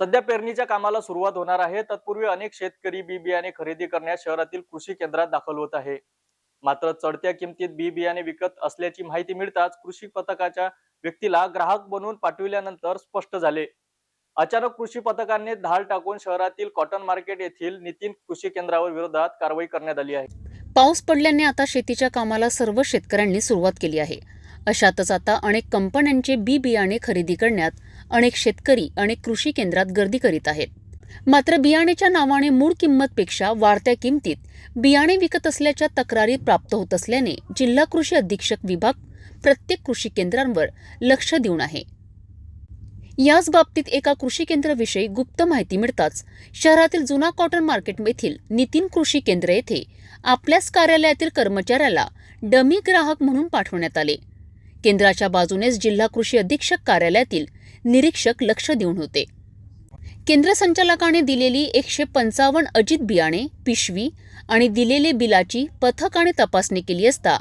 सध्या पेरणीच्या कामाला सुरुवात होणार आहे. तत्पूर्वी अनेक शेतकरी बी बियाणे खरेदी करण्यास शहरातील कृषी केंद्रात दाखल होत आहे. मात्र चढत्या किमतीत बी बियाणे विकत असल्याची माहिती मिळताच कृषी पथकाच्या व्यक्तीला ग्राहक बनवून पाठविल्यानंतर स्पष्ट झाले. अचानक कृषी पथकाने धाल टाकून शहरातील कॉटन मार्केट येथील नितीन कृषी केंद्रावर विरोधात कारवाई करण्यात आली आहे. पाऊस पडल्याने आता शेतीच्या कामाला सर्व शेतकऱ्यांनी सुरुवात केली आहे. अशातच आता अनेक कंपन्यांचे बी बियाणे खरेदी करण्यात अनेक शेतकरी अनेक कृषी केंद्रात गर्दी करीत आहेत. मात्र बियाणेच्या नावाने मूळ किंमतपेक्षा वाढत्या किमतीत बियाणे विकत असल्याच्या तक्रारी प्राप्त होत असल्याने जिल्हा कृषी अधीक्षक विभाग प्रत्येक कृषी केंद्रांवर लक्ष देऊन आहे. याच बाबतीत एका कृषी केंद्राविषयी गुप्त माहिती मिळताच शहरातील जुना कॉटन मार्केट येथील नितीन कृषी केंद्र येथे आपल्याच कार्यालयातील कर्मचाऱ्याला डमी ग्राहक म्हणून पाठवण्यात आले. केंद्राच्या बाजूनेच जिल्हा कृषी अधीक्षक कार्यालयातील निरीक्षक लक्ष देऊन होते. केंद्र संचालकाने दिलेली एकशे पंचावन्न अजित बियाणे पिशवी आणि दिलेले बिलाची पथकाने तपासणी केली असता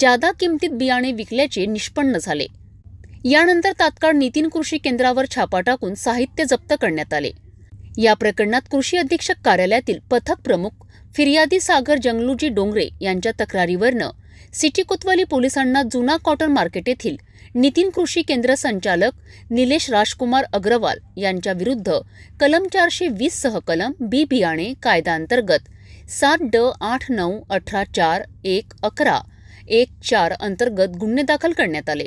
जादा किमतीत बियाणे विकल्याचे निष्पन्न झाले. यानंतर तात्काळ नितीन कृषी केंद्रावर छापा टाकून साहित्य जप्त करण्यात आले. या प्रकरणात कृषी अधीक्षक कार्यालयातील पथक प्रमुख फिर्यादी सागर जंगलूजी डोंगरे यांच्या तक्रारीवरनं सिटी कोतवाली पोलिसांना जुना कॉटन मार्केट येथील नितीन कृषी केंद्र संचालक निलेश राजकुमार अग्रवाल यांच्या विरुद्ध कलम चारशे वीस सह कलम बी बियाणे कायद्याअंतर्गत सात ड आठ नऊ अठरा चार एक अकरा एक चार अंतर्गत गुन्हे दाखल करण्यात आले.